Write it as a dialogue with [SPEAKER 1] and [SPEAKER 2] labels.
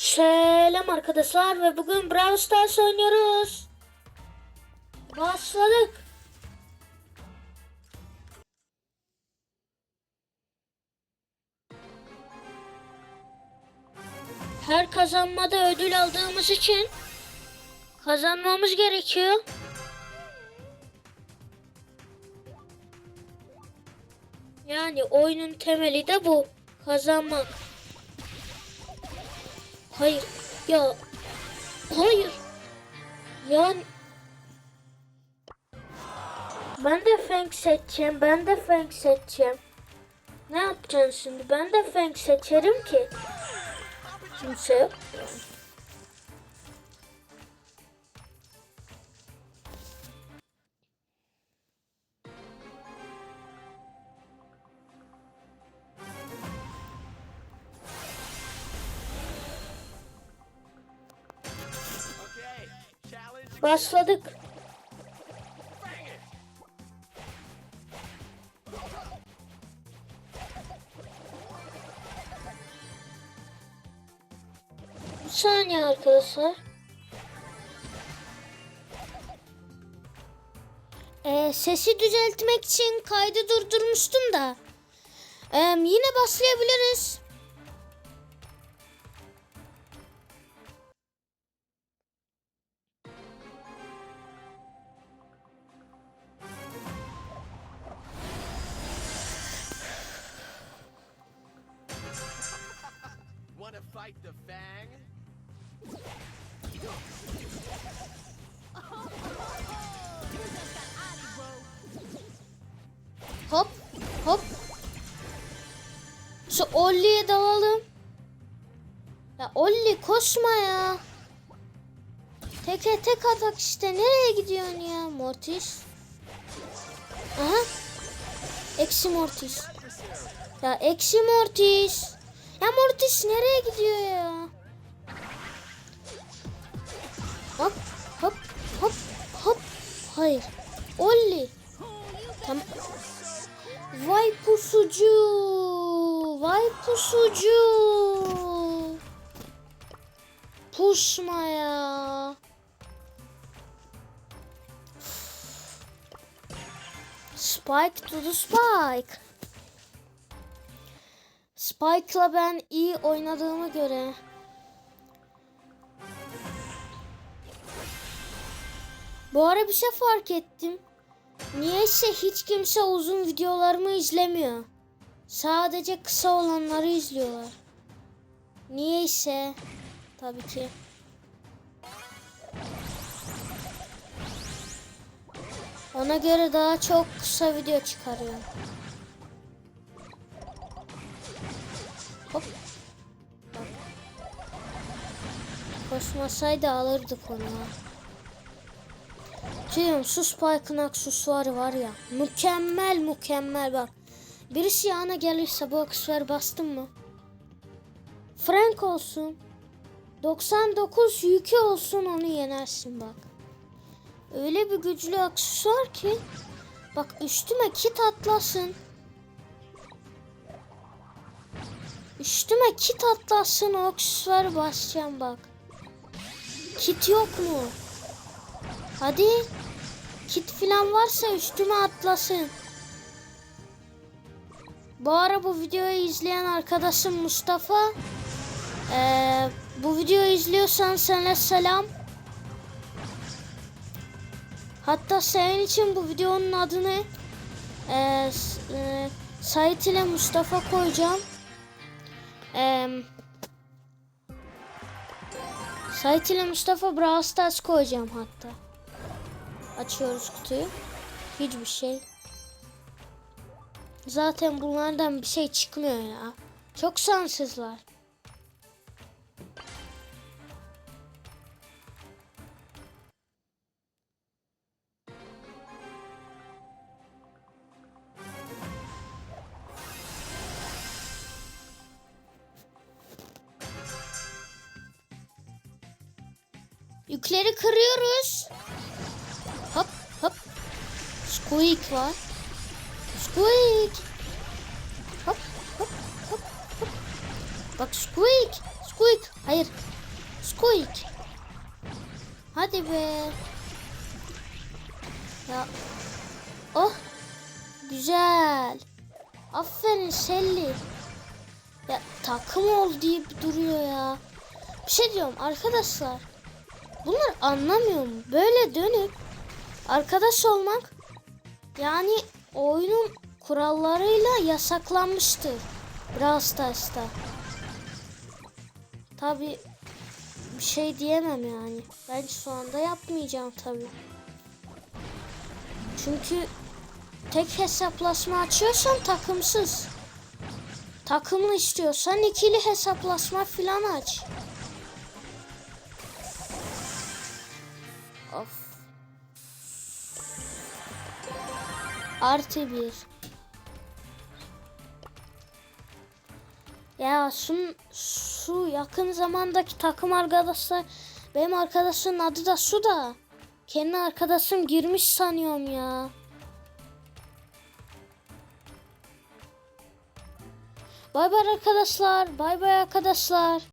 [SPEAKER 1] Selam arkadaşlar ve bugün Brawl Stars oynuyoruz. Başladık. Her kazanmada ödül aldığımız için kazanmamız gerekiyor. Yani oyunun temeli de bu. Kazanmak. Hayır. Ya. Hayır. Yani. Ben de Feng seçeceğim. Ben de Feng seçeceğim. Ne yapacaksın şimdi? Ben de Feng seçerim ki. Kimse yok. Başladık. Bir saniye arkadaşlar. Ee, sesi düzeltmek için kaydı durdurmuştum da. Ee, yine başlayabiliriz.
[SPEAKER 2] Fight the Fang?
[SPEAKER 1] Hop hop. Şu Olli'ye dalalım. Ya Olli koşma ya. Teke tek atak işte. Nereye gidiyorsun ya Mortis? Aha. Eksi Mortis. Ya eksi Mortis. Ya Mortis nereye gidiyor ya? Hop hop hop hop. Hayır. Olli. Tamam. Vay pusucu. Vay pusucu. Pusma ya. Spike to the spike. Spike'la ben iyi oynadığıma göre Bu ara bir şey fark ettim. Niyeyse hiç kimse uzun videolarımı izlemiyor. Sadece kısa olanları izliyorlar. Niyeyse tabii ki. Ona göre daha çok kısa video çıkarıyorum. Hop. Bak. Koşmasaydı alırdık onu. Diyorum şu Spike'ın aksesuarı var ya. Mükemmel mükemmel bak. Birisi yana gelirse bu aksesuarı bastın mı? Frank olsun. 99 yükü olsun onu yenersin bak. Öyle bir güçlü aksesuar ki. Bak üstüme kit atlasın. Üstüme kit atlasın o aksesuarı basacağım bak. Kit yok mu? Hadi. Kit falan varsa üstüme atlasın. Bu ara bu videoyu izleyen arkadaşım Mustafa. Ee, bu videoyu izliyorsan sana selam. Hatta senin için bu videonun adını e, e, Sait ile Mustafa koyacağım. E, Sait ile Mustafa Brawl Stars koyacağım hatta. Açıyoruz kutuyu. Hiçbir şey. Zaten bunlardan bir şey çıkmıyor ya. Çok şanssızlar. Yükleri kırıyoruz. Hop hop. Squeak var. Squeak. Hop hop hop hop. Bak Squeak. Squeak. Hayır. Squeak. Hadi be. Ya. Oh. Güzel. Aferin Selli. Ya takım ol deyip duruyor ya. Bir şey diyorum arkadaşlar. Bunlar anlamıyor mu? Böyle dönüp arkadaş olmak yani oyunun kurallarıyla yasaklanmıştır. Brawl Stars'ta. Tabi bir şey diyemem yani. Ben şu anda yapmayacağım tabi. Çünkü tek hesaplaşma açıyorsan takımsız. Takımlı istiyorsan ikili hesaplaşma filan aç. Of. Artı bir. Ya şu, şu yakın zamandaki takım arkadaşlar benim arkadaşın adı da su da. Kendi arkadaşım girmiş sanıyorum ya. Bay bay arkadaşlar. Bay bay arkadaşlar.